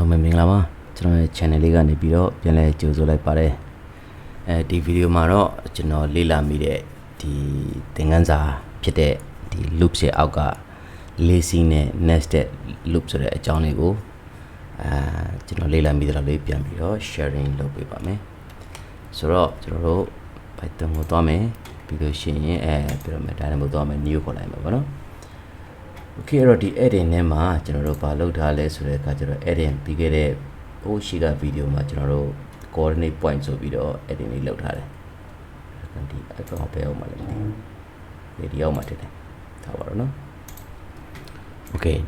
လုံးပဲမင်္ဂလာပါကျွန်တော်ရဲ့ channel လေးကနေပြီးတော့ပြန်လဲကြိုဆိုလိုက်ပါတယ်အဲဒီဗီဒီယိုမှာတော့ကျွန်တော်လေ့လာမိတဲ့ဒီသင်ခန်းစာဖြစ်တဲ့ဒီ loop ရဲ့အောက်က lazy နဲ့ nested loop ဆိုတဲ့အကြောင်းလေးကိုအာကျွန်တော်လေ့လာမိတဲ့လောက်လေးပြန်ပြီးတော့ sharing လုပ်ပေးပါမယ်ဆိုတော့ကျွန်တော်တို့ Python ကိုသွားမယ်ပြီးလို့ရှိရင်အဲပြီးတော့မယ် Dynamo သွားမယ် new ခေါ်လိုက်မှာပေါ့နော် Okay အဲ့တော့ဒီ edit နဲ့မှာကျွန်တော်တို့ဘာလုပ်ထားလဲဆိုတဲ့အခါကျတော့ edit ပြီးခဲ့တဲ့ဟိုရှိကဗီဒီယိုမှာကျွန်တော်တို့ coordinate point ဆိုပြီးတော့ edit လေးလုပ်ထားတယ်။ဒီ icon ပဲအောင်မလဲမသိဘူး။ဒီဒီအောင်မှာထည့်တယ်။ထားပါတော့နော် Okay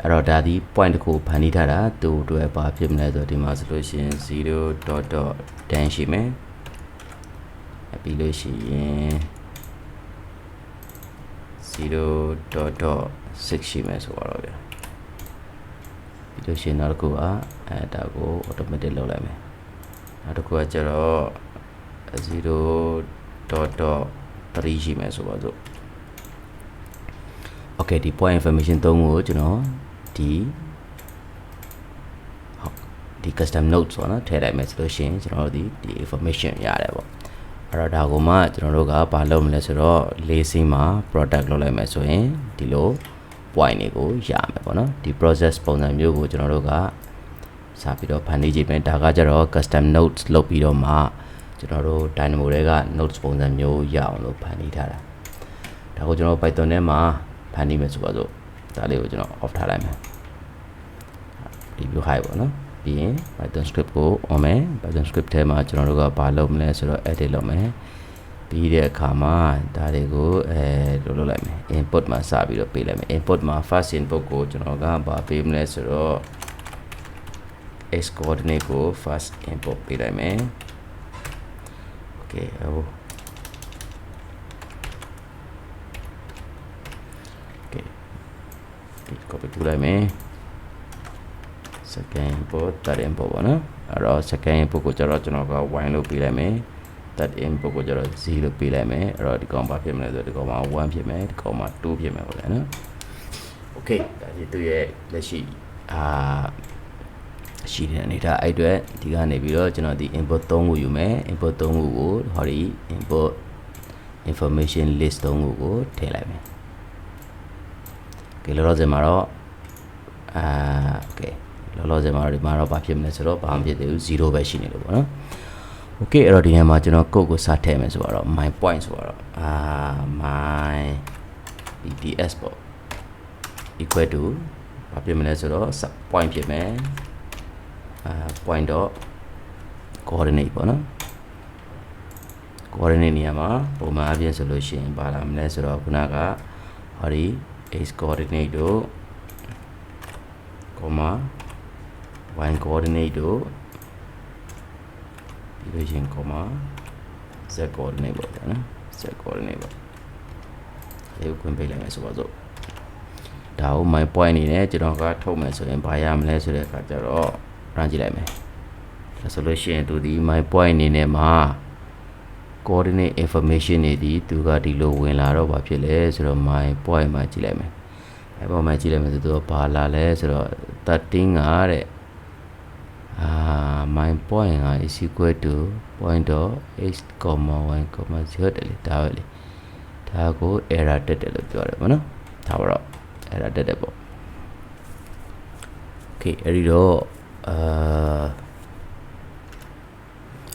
အဲ့တော့ဒါဒီ point တစ်ခုဖန်တီးထားတာသူ့အတွက်ဘာဖြစ်မလဲဆိုတော့ဒီမှာဆိုလို့ရှိရင်0.10ရှိမယ်။အဲ့ပြီးလို့ရှိရင် 0.6ရှိမယ်ဆိုတော့ဗျာပြီးလို့ရှိရင်နောက်တစ်ခုကအဲဒါကို automatic လုပ်လိုက်မယ်နောက်တစ်ခုကကျတော့0.3ရှိမယ်ဆိုပါစို့ Okay ဒီ point information 3ခုကိုကျွန်တော်ဒီဟုတ်ဒီ custom note ဆိုတော့နော်ထည့်လိုက်မယ်ဆိုလို့ရှိရင်ကျွန်တော်တို့ဒီဒီ information ရတယ်ပေါ့အဲ့တော့ဒါကိုမှကျွန်တော်တို့ကဘာလုပ်မလဲဆိုတော့ lazy မှာ product လုပ်လိုက်မယ်ဆိုရင်ဒီလို point တွေကိုရမယ်ပေါ့နော်ဒီ process ပုံစံမျိုးကိုကျွန်တော်တို့ကစပြီးတော့ဖန်တီးကြည့်မယ်ဒါကကြတော့ custom notes လုပ်ပြီးတော့မှကျွန်တော်တို့ Dynamo တွေက notes ပုံစံမျိုးရအောင်လို့ဖန်တီးထားတာဒါကိုကျွန်တော် Python ထဲမှာဖန်တီးမယ်ဆိုပါစို့ဒါလေးကိုကျွန်တော် off ထားလိုက်မယ် review high ပေါ့နော်ပြီးရင် Python script ကို on မယ် Python script ထဲမှာကျွန်တော်တို့ကဘာလုပ်မလဲဆိုတော့ edit လုပ်မယ် ပြီးတဲ့အခါမှာဒါတွေကိုအဲလုပ်လုပ်လိုက်မယ် input မှာစပြီးတော့ပေးလိုက်မယ် input မှာ first input ကိုကျွန်တော်ကဘာပေးမလဲဆိုတော့ x coordinate ကို first input ပေးလိုက်မယ် okay ဟို okay ဒီ copy ထူလိုက်မယ် second input third input ပေါ့နော်အဲ့တော့ second input ကိုကျတော့ကျွန်တော်က y လို့ပေးလိုက်မယ် third input ကိုကျတော့0လို့ပေးလိုက်မယ်အဲ့တော့ဒီကောင်ဘာဖြစ်မလဲဆိုတော့ဒီကောင်မှာ1ဖြစ်မယ်ဒီကောင်မှာ2ဖြစ်မယ်ပေါ့လေနော် okay ဒါဒီသူရဲ့လက်ရှိအာရှိတဲ့အနေထားအဲ့အတွက်ဒီကနေပြီးတော့ကျွန်တော်ဒီ input 3ခုယူမယ် input 3ခုကိုဟောဒီ input information list 3ခုကိုထည့်လိုက်မယ် okay လောလောဆယ်မှာတော့အာ okay လောလောဆယ်မှာတော့ဒီမှာတော့ဘာဖြစ်မလဲဆိုတော့ဘာမှဖြစ်သေးဘူး0ပဲရှိနေလို့ပေါ့နော် okay အဲ့တော့ဒီနေရာမှာကျွန်တော် code ကိုစထည့်မယ်ဆိုတော့ my point ဆိုတော့အာ my bts ပေါ့ equal to ဘာဖြစ်မလဲဆိုတော့ sub point ဖြစ်မယ်အာ point dot coordinate ပေါ့နော် coordinate နေရာမှာပုံမှန်အပြင်ဆိုလို့ရှိရင်ဘာလာမလဲဆိုတော့ခုနကဟောဒီ x coordinate တို့ comma y coordinate တို့ ပြီးလို့ရှိရင် comma z coordinate ပေါ့ဗျာနော် z coordinate ပေါ့ဒီကိုခွင့်ပေးလိုက်မယ်ဆိုပါစို့ဒါကို my point အနေနဲ့ကျွန်တော်ကထုတ်မယ်ဆိုရင်ဘာရမလဲဆိုတဲ့အခါကျတော့ run ကြည့်လိုက်မယ်ဒါဆိုလို့ရှိရင်သူဒီ my point အနေနဲ့မှာ coordinate information တွေဒီသူကဒီလိုဝင်လာတော့ဘာဖြစ်လဲဆိုတော့ my point မှာကြည့်လိုက်မယ်အဲ့ပေါ်မှာကြည့်လိုက်မယ်ဆိုတော့ဘာလာလဲဆိုတော့13ကတဲ့ အာ my point က is equal to point of x, y, 0တယ်လေဒါပဲလေဒါကို error တက်တယ်လို့ပြောတယ်ဗောနော်ဒါတော့ error တက်တယ်ပေါ့ okay အဲ့ဒီတော့အာ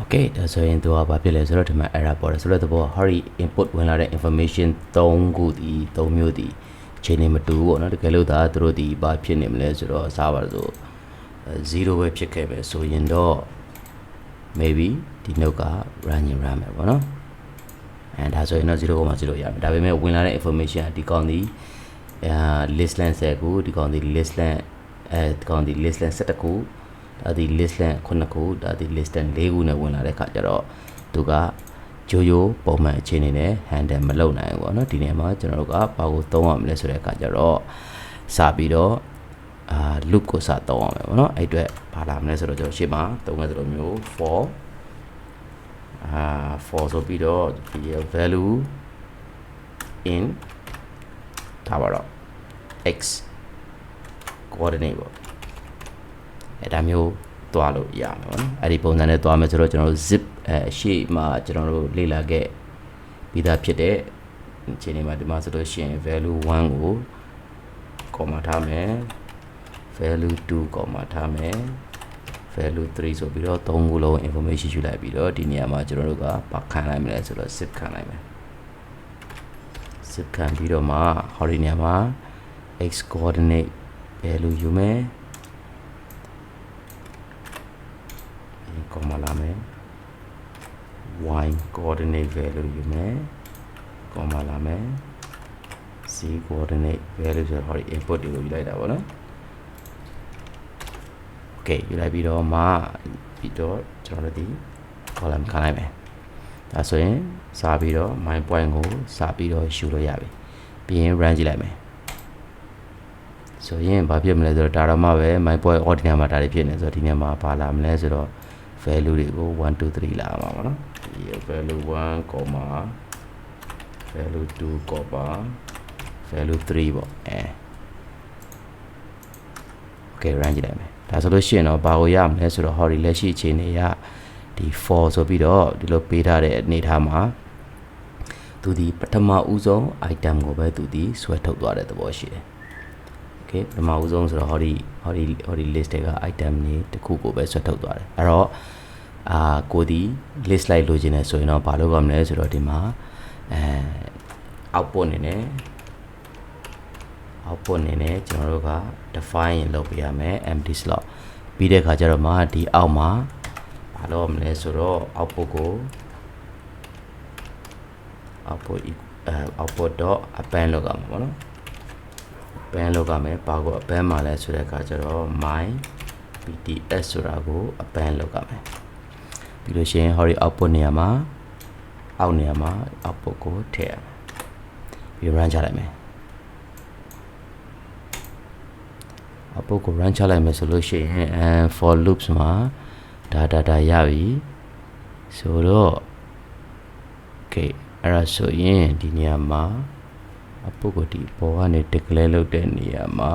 okay ဒါဆိုရင်သူကဘာဖြစ်လဲဆိုတော့ဒီမှာ error ပေါ်တယ်ဆိုတော့သဘော hurry input ဝင်လာတဲ့ information 3ခုဒီ3မျိုးဒီချိန်နေမတူဘူးပေါ့နော်တကယ်လို့ဒါသူတို့ဒီဘာဖြစ်နေမလဲဆိုတော့စားပါဆို 0ပဲဖြစ်ခဲ့ပဲဆိုရင်တော့ maybe ဒီ note က run ရင် run မယ်ပေါ့နော်အဲဒါဆိုရင်တော့0.0ရမယ်ဒါပေမဲ့ဝင်လာတဲ့ information ဒီကောင်ဒီအာ list length 10ခုဒီကောင်ဒီ list length အဲဒီကောင်ဒီ list length 17ခုဒါဒီ list length 9ခုဒါဒီ list length 4ခုနဲ့ဝင်လာတဲ့ခါကျတော့သူကဂျိုယိုပုံမှန်အခြေအနေနဲ့ handle မလုပ်နိုင်ဘူးပေါ့နော်ဒီနေရာမှာကျွန်တော်တို့ကဘာကိုသုံးရမလဲဆိုတဲ့အခါကျတော့စပြီးတော့ အာ loop ကိုစသုံးရမယ်ပေါ့နော်အဲ့အတွက်ဘာလာမလဲဆိုတော့ကျွန်တော်ရှေ့မှာသုံးခဲ့သလိုမျိုး for အာ for ဆိုပြီးတော့ဒီ value in ထားပါတော့ x coordinate ပေါ့အဲဒါမျိုးသွားလို့ရမှာပေါ့နော်အဲ့ဒီပုံစံနဲ့သွားမယ်ဆိုတော့ကျွန်တော်တို့ zip အဲအရှိမှကျွန်တော်တို့လေ့လာခဲ့ပြီးသားဖြစ်တဲ့အခြေအနေမှာဒီမှာဆိုလို့ရှိရင် value 1ကို comma ထားမယ် value 2 comma ထားမယ် value 3ဆိုပြီးတော့သုံးခုလုံး information ယူလိုက်ပြီးတော့ဒီနေရာမှာကျွန်တော်တို့ကပါခံလိုက်မယ်လဲဆိုတော့ zip ခံလိုက်မယ် zip ခံပြီးတော့မှဟောဒီနေရာမှာ x coordinate value ယူမယ်ဒီ comma လာမယ် y coordinate value ယူမယ် comma လာမယ် z coordinate value ဆိုတော့ဟောဒီ input တွေကိုယူလိုက်တာပေါ့နော် โอเคယူလိုက်ပြီးတော့မှပြီးတော့ကျွန်တော်တို့ဒီ column ခံလိုက်မယ်ဒါဆိုရင်စာပြီးတော့ my point ကိုစာပြီးတော့ယူလို့ရပြီပြီးရင် run ကြည့်လိုက်မယ်ဆိုရင်ဘာဖြစ်မလဲဆိုတော့ဒါတော့မှပဲ my point ordinary မှာဒါတွေဖြစ်နေဆိုတော့ဒီနေရာမှာဘာလာမလဲဆိုတော့ value တွေကို1 2 3လာမှာပါเนาะဒီ value 1 comma value 2 comma value 3ပေါ့အဲ okay run ကြည့်လိုက်မယ် ဒါဆိုလို့ရှိရင်တော့ဘာကိုရမလဲဆိုတော့ hori လက်ရှိအခြေအနေကဒီ for ဆိုပြီးတော့ဒီလိုပေးထားတဲ့အနေထားမှာသူဒီပထမဦးဆုံး item ကိုပဲသူဒီဆွဲထုတ်သွားတဲ့သဘောရှိတယ် okay ပထမဦးဆုံးဆိုတော့ hori hori hori list တွေက item တွေတစ်ခုကိုပဲဆွဲထုတ်သွားတယ်အဲ့တော့အာကိုဒီ list လိုက်လိုချင်တယ်ဆိုရင်တော့ဘာလုပ်ရမလဲဆိုတော့ဒီမှာအဲ output အနေနဲ့ output အနေနဲ့ကျွန်တော်တို့က define ရင်လုပ်ပေးရမယ် empty slot ပြီးတဲ့အခါကျတော့မှဒီအောက်မှာဘာလုပ်ရမလဲဆိုတော့ output ကို output e- အဲ output dot append လောက်ရမှာပေါ့နော် append လောက်ရမယ်ဘာကို append မှာလဲဆိုတဲ့အခါကျတော့ my pts ဆိုတာကို append လောက်ရမယ်ပြီးလို့ရှိရင် hori output နေရာမှာအောက်နေရာမှာ output ကိုထည့်ရမယ်ပြီး run ချလိုက်မယ် အပုတ်ကို run ချလိုက်မယ်ဆိုလို့ရှိရင်အဲ for loops မှာ data data ရပြီဆိုတော့ okay အဲ့ဒါဆိုရင်ဒီနေရာမှာအပုတ်ကိုဒီပေါ်ကနေ declare လုပ်တဲ့နေရာမှာ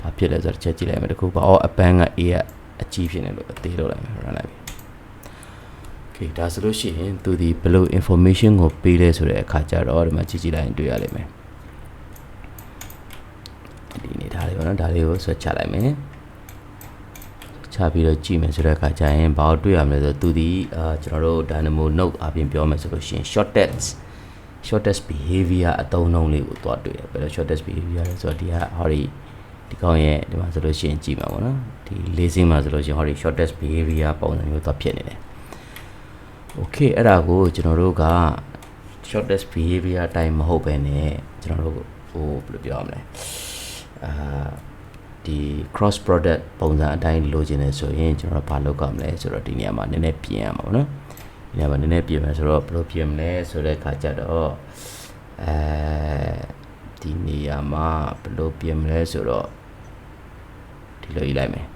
ဘာဖြစ်လဲဆိုတော့ချက်ကြည့်လိုက်မယ်တခုပါအော်အပန်းက A ကအကြီးဖြစ်နေလို့အသေးလုပ်လိုက်မယ် run လိုက်ပြီ okay ဒါဆိုလို့ရှိရင်သူဒီဘယ်လို information ကိုပေးလဲဆိုတဲ့အခါကျတော့ဒီမှာကြည့်ကြည့်လိုက်ရင်တွေ့ရလိမ့်မယ် ဒီအနေထားလေးပေါ့နော်ဒါလေးကိုဆွဲချလိုက်မယ်ချပြီးတော့ကြည့်မယ်ဆိုတဲ့အခါကျရင်ဘာလို့တွေ့ရမလဲဆိုတော့သူဒီအာကျွန်တော်တို့ Dynamo Node အပြင်ပြောမယ်ဆိုလို့ရှိရင် shortest shortest behavior အသုံးနှုန်းလေးကိုသွားတွေ့ရဘယ်လို shortest behavior လဲဆိုတော့ဒီကဟောဒီဒီကောင်ရဲ့ဒီမှာဆိုလို့ရှိရင်ကြည့်မှာပေါ့နော်ဒီ lacing မှာဆိုလို့ရှိရင်ဟောဒီ shortest behavior ပုံစံမျိုးသွားဖြစ်နေတယ် okay အဲ့ဒါကိုကျွန်တော်တို့က shortest behavior အတိုင်းမဟုတ်ပဲねကျွန်တော်တို့ဟိုဘယ်လိုပြောရမလဲ အာဒီ cross product ပုံစံအတိုင်းလိုချင်တယ်ဆိုရင်ကျွန်တော်တို့ဘာလုပ်ကြမလဲဆိုတော့ဒီနေရာမှာနည်းနည်းပြင်ရမှာပေါ့နော်ဒီနေရာမှာနည်းနည်းပြင်မယ်ဆိုတော့ဘယ်လိုပြင်မလဲဆိုတဲ့အခါကျတော့အဲဒီနေရာမှာဘယ်လိုပြင်မလဲဆိုတော့ဒီလိုယူလိုက်မယ်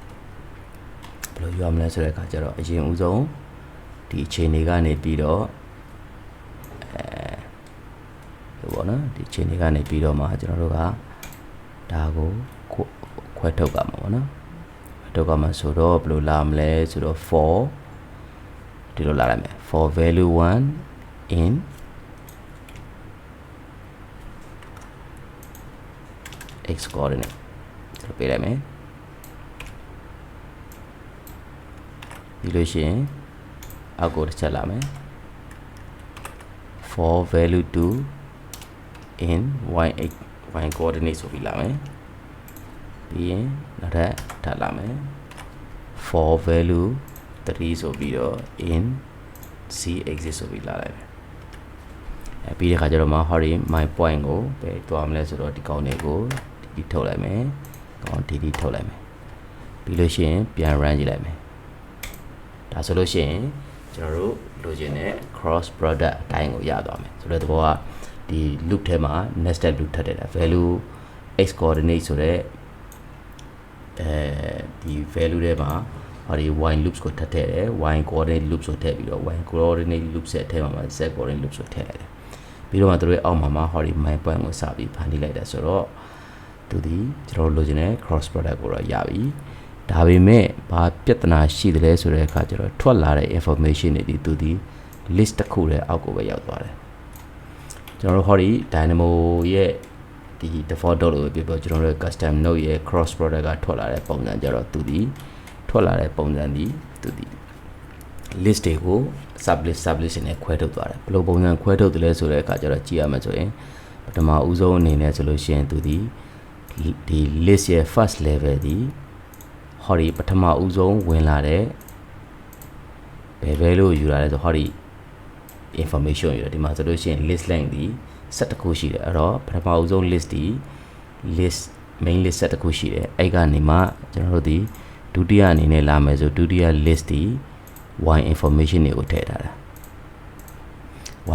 ဘယ်လိုယူရမလဲဆိုတဲ့အခါကျတော့အရင်ဦးဆုံးဒီအခြေအနေကနေပြီးတော့အဲလို့ပေါ့နော်ဒီအခြေအနေကနေပြီးတော့မှကျွန်တော်တို့က ဒါကိုခွခွဲထုတ်ကြမှာပေါ့နော်ခွဲထုတ်ကြမှာဆိုတော့ဘယ်လိုလာမလဲဆိုတော့ for ဒီလိုလာလိုက်မယ် for value 1 in x coordinate ဒီလိုပေးလိုက်မယ်ပြီးလို့ရှိရင်အောက်ကိုတစ်ချက်လာမယ် for value 2 in y x y coordinate ဆိုပြီးလာမယ်ပြီးရင်နောက်ထပ်ထပ်လာမယ် for value 3ဆိုပြီးတော့ in c exit ဆိုပြီးလာလိုက်မယ်အဲပြီးတဲ့ခါကျတော့မှ hori my point ကိုပဲတွားမလဲဆိုတော့ဒီကောင်တွေကိုဒီထုတ်လိုက်မယ်ကောင်ဒီဒီထုတ်လိုက်မယ်ပြီးလို့ရှိရင်ပြန် run ကြည့်လိုက်မယ်ဒါဆိုလို့ရှိရင်ကျွန်တော်တို့လိုချင်တဲ့ cross product အတိုင်းကိုရသွားမယ်ဆိုတော့သဘောက ဒီ loop ထဲမှာ nested loop ထပ်တယ်တာ value x coordinate ဆိုတော့အဲဒီ value ထဲမှာဟောဒီ y loops ကိုထပ်ထည့်တယ် y coordinate loops ကိုထည့်ပြီးတော့ y coordinate loops ရဲ့အထဲမှာမှာ z coordinate loops ကိုထည့်လိုက်တယ်ပြီးတော့မှတို့ရဲ့အောက်မှာမှာဟောဒီ my point ကိုစပြီးဖန်တီးလိုက်တယ်ဆိုတော့သူဒီကျွန်တော်တို့လိုချင်တဲ့ cross product ကိုတော့ရပြီဒါပေမဲ့ဘာပြဿနာရှိတယ်လဲဆိုတဲ့အခါကျတော့ထွက်လာတဲ့ information တွေဒီသူဒီ list တစ်ခုရဲ့အောက်ကိုပဲရောက်သွားတယ် ကျွန်တော်တို့ဟောဒီ Dynamo ရဲ့ဒီ default လို့ပဲပြောကျွန်တော်တို့ custom node ရဲ့ cross product ကထွက်လာတဲ့ပုံစံကြတော့သူဒီထွက်လာတဲ့ပုံစံဒီသူဒီ list တွေကို sub list sub list နဲ့ခွဲထုတ်သွားတယ်ဘယ်လိုပုံစံခွဲထုတ်တယ်လဲဆိုတဲ့အခါကျတော့ကြည့်ရမယ်ဆိုရင်ပထမဦးဆုံးအနေနဲ့ဆိုလို့ရှိရင်သူဒီဒီ list ရဲ့ first level ဒီဟောဒီပထမဦးဆုံးဝင်လာတဲ့ဘယ်ဘဲလို့ယူလာလဲဆိုဟောဒီ information ယူတယ်ဒီမှာဆိုလို့ရှိရင် list length ဒီ7ခုရှိတယ်အဲ့တော့ပထမဦးဆုံး list ဒီ list main list 7ခုရှိတယ်အဲ့ကနေမှကျွန်တော်တို့ဒီဒုတိယအနေနဲ့လာမယ်ဆိုဒုတိယ list ဒီ y information တွေကိုထည့်ထားတာ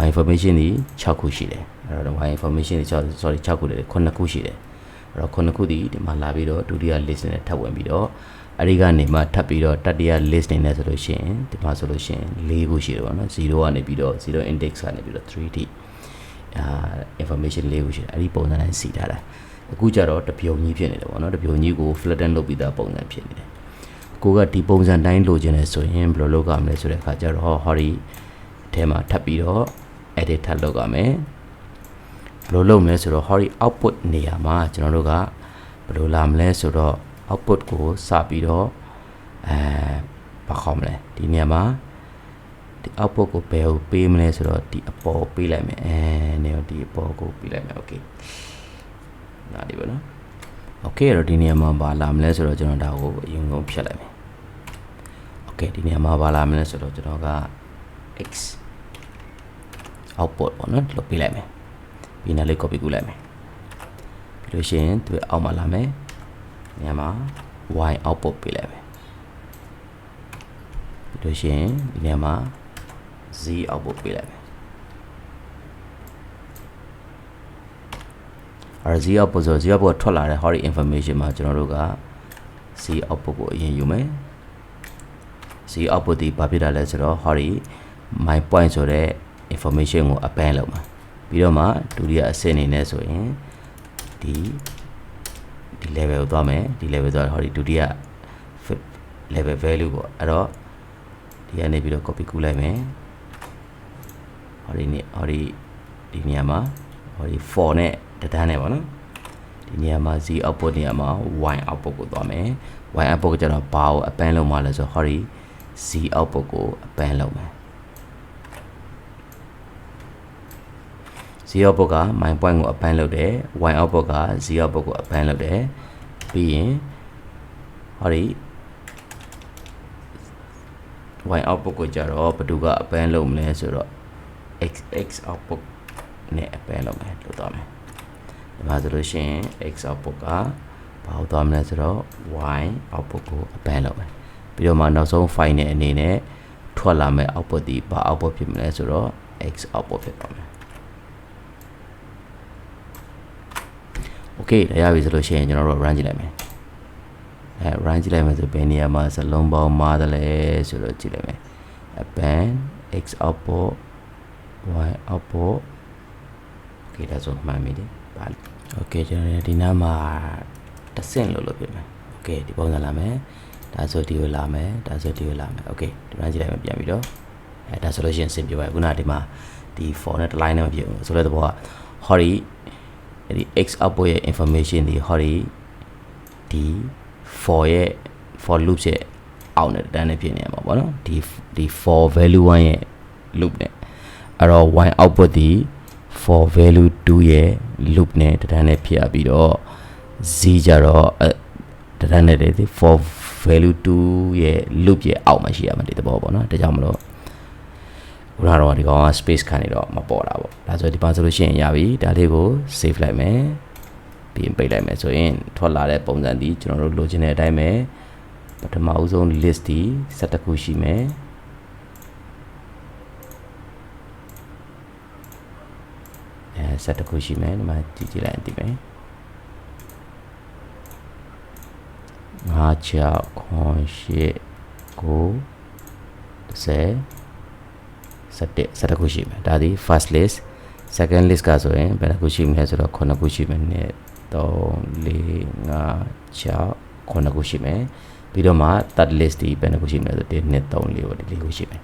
y information ဒီ6ခုရှိတယ်အဲ့တော့ y information ဒီ6 sorry 6ခုတယ်9ခုရှိတယ် အဲ့တော့9ခုဒီဒီမှာလာပြီးတော့ဒုတိယ list နဲ့ထပ်ဝင်ပြီးတော့အဲ့ဒီကနေမှထပ်ပြီးတော့တတိယ list နေနဲ့ဆိုလို့ရှိရင်ဒီမှာဆိုလို့ရှိရင်4ခုရှိတယ်ပေါ့နော်0ကနေပြီးတော့0 index ကနေပြီးတော့ 3D အာ information 4ခုရှိတယ်အဲ့ဒီပုံစံနဲ့စီထားတာအခုကျတော့တပြုံကြီးဖြစ်နေတယ်ပေါ့နော်တပြုံကြီးကို flatten လုပ်ပြီးသားပုံစံဖြစ်နေတယ်ကိုကဒီပုံစံတိုင်းလိုချင်တယ်ဆိုရင်ဘယ်လိုလုပ်ရမလဲဆိုတဲ့အခါကျတော့ဟောဒီအထဲမှာထပ်ပြီးတော့ edit ထပ်လုပ်ရမယ် ဘယ်လိုလုပ်မလဲဆိုတော့ဟောဒီ output နေရာမှာကျွန်တော်တို့ကဘယ်လိုလာမလဲဆိုတော့ output ကိုစပြီးတော့အဲဘာခေါ်မလဲဒီနေရာမှာဒီ output ကိုဘယ်ကိုပေးမလဲဆိုတော့ဒီအပေါ်ပေးလိုက်မယ်အဲနေရာဒီအပေါ်ကိုပေးလိုက်မယ် okay နားဒီပါနော် okay အဲ့တော့ဒီနေရာမှာဘာလာမလဲဆိုတော့ကျွန်တော်ဒါကိုအရင်ဆုံးဖြတ်လိုက်မယ် okay ဒီနေရာမှာဘာလာမလဲဆိုတော့ကျွန်တော်က x output ပေါ့နော်လို့ပေးလိုက်မယ် ပြီးနောက်လေး copy ကူးလိုက်မယ်ပြီးလို့ရှိရင်သူအောက်မှာလာမယ်နေရာမှာ y output ပေးလိုက်မယ်ပြီးလို့ရှိရင်ဒီနေရာမှာ z output ပေးလိုက်မယ်အဲ့ z output ဆို z output ထွက်လာတဲ့ hori information မှာကျွန်တော်တို့က z output ကိုအရင်ယူမယ် z output ဒီဘာဖြစ်တာလဲဆိုတော့ hori my point ဆိုတဲ့ information ကို append လုပ်မှာ ပြီးတော့မှဒုတိယအဆင့်အနေနဲ့ဆိုရင်ဒီဒီ level ကိုသွားမယ်ဒီ level သွားဟောဒီဒုတိယ level value ပေါ့အဲ့တော့ဒီကနေပြီးတော့ copy ကူးလိုက်မယ်ဟောဒီနေဟောဒီဒီနေရာမှာဟောဒီ4နဲ့တဒန်းနဲ့ပေါ့နော်ဒီနေရာမှာ z output နေရာမှာ y output ကိုသွားမယ် y output ကကျတော့ဘာကို append လုပ်မှလဲဆိုတော့ဟောဒီ z output ကို append လုပ်မ ယ်0 output က my point ကို append လုပ်တယ် y output က0 output ကို append လုပ်တယ်ပြီးရင်ဟောဒီ y output ကိုကြတော့ဘယ်သူက append လုပ်မလဲဆိုတော့ x x output နဲ့ append လုပ်မယ်လို့သွားမယ်ဒီမှာဆိုလို့ရှိရင် x output ကဘာလို့သွားမလဲဆိုတော့ y output ကို append လုပ်မယ်ပြီးတော့မှနောက်ဆုံး file နဲ့အနေနဲ့ထွက်လာမဲ့ output ဒီဘာ output ဖြစ်မလဲဆိုတော့ x output ဖြစ်ပါမယ် okay ဒါရပြီဆိုလို့ရှိရင်ကျွန်တော်တို့ run ကြည့်လိုက်မယ်အဲ run ကြည့်လိုက်မယ်ဆိုဘယ်နေရာမှာစလုံးပေါင်းမားတယ်လဲဆိုတော့ကြည့်လိုက်မယ် append x output y output okay ဒါဆိုမှန်ပြီဒီပါ okay ကျွန်တော်ဒီနားမှာတစ်ဆင့်လို့လုပ်ပြမယ် okay ဒီပုံစံလာမယ်ဒါဆိုဒီကိုလာမယ်ဒါဆိုဒီကိုလာမယ် okay ဒီ run ကြည့်လိုက်မယ်ပြန်ပြီးတော့အဲဒါဆိုလို့ရှိရင်စင်ပြပါခုနကဒီမှာဒီ for နဲ့ line နဲ့မဖြစ်ဘူးဆိုတဲ့သဘောက hori အဲ့ဒီ x output ရဲ့ information ဒီဟောဒီဒီ for ရဲ့ for loop ရဲ့အောက်နဲ့တန်းနဲ့ဖြစ်နေမှာပေါ့နော်ဒီဒီ for value 1ရဲ့ loop နဲ့အဲ့တော့ y output ဒီ for value 2ရဲ့ loop နဲ့တန်းနဲ့ဖြစ်ရပြီးတော့ z ကြတော့တန်းနဲ့ဒီ for value 2ရဲ့ loop ရဲ့အောက်မှာရှိရမှာဒီသဘောပေါ့နော်ဒါကြောင့်မလို့ ခုနကတော့ဒီကောင်က space ခံနေတော့မပေါ်တာပေါ့ဒါဆိုဒီပါဆိုလို့ရှိရင်ရပြီဒါလေးကို save လိုက်မယ်ပြီးရင်ပိတ်လိုက်မယ်ဆိုရင်ထွက်လာတဲ့ပုံစံဒီကျွန်တော်တို့လိုချင်တဲ့အတိုင်းပဲပထမအဆုံး list ဒီ7ခုရှိမယ်အဲ7ခုရှိမယ်ဒီမှာကြည့်ကြည့်လိုက်အတိမယ်ငါးချောက်ခွန်ရှစ်ကို30 17 17ခုရှိမယ်ဒါဒီ first list second list ကဆိုရင်ဘယ်နှခုရှိမလဲဆိုတော့9ခုရှိမယ်1 3 4 5 6 9ခုရှိမယ်ပြီးတော့မှ third list ဒီဘယ်နှခုရှိမလဲဆို1 2 3 4ပေါ့ဒီလေးခုရှိမယ်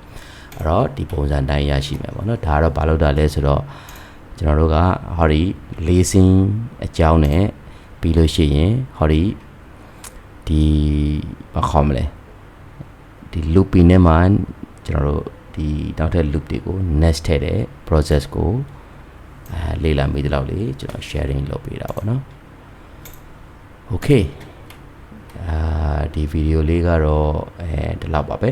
အဲ့တော့ဒီပုံစံတိုင်းရရှိမယ်ပေါ့နော်ဒါကတော့ဘာလို့တာလဲဆိုတော့ကျွန်တော်တို့ကဟောဒီလေးစင်းအကြောင်းနဲ့ပြီးလို့ရှိရင်ဟောဒီဒီဘာခေါ်မလဲဒီ looping နဲ့မှကျွန်တော်တို့ ဒီနောက်ထပ် loop တွေကို next ထည့်တဲ့ process ကိုအဲလေ့လာမိသလောက်လေးကျွန်တော် sharing လုပ်ပေးတာပေါ့နော် okay အာဒီဗီဒီယိုလေးကတော့အဲဒီလောက်ပါပဲ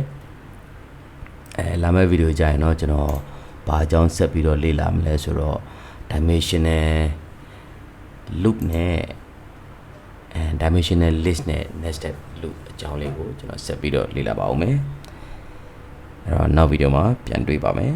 အဲလာမယ့်ဗီဒီယိုကြရင်တော့ကျွန်တော်ဘာအကြောင်းဆက်ပြီးတော့လေ့လာမလဲဆိုတော့ dimensional loop နဲ့အဲ dimensional list နဲ့ nested loop အကြောင်းလေးကိုကျွန်တော်ဆက်ပြီးတော့လေ့လာပါအောင်မယ် အဲ့တော့နောက်ဗီဒီယိုမှာပြန်တွေ့ပါမယ်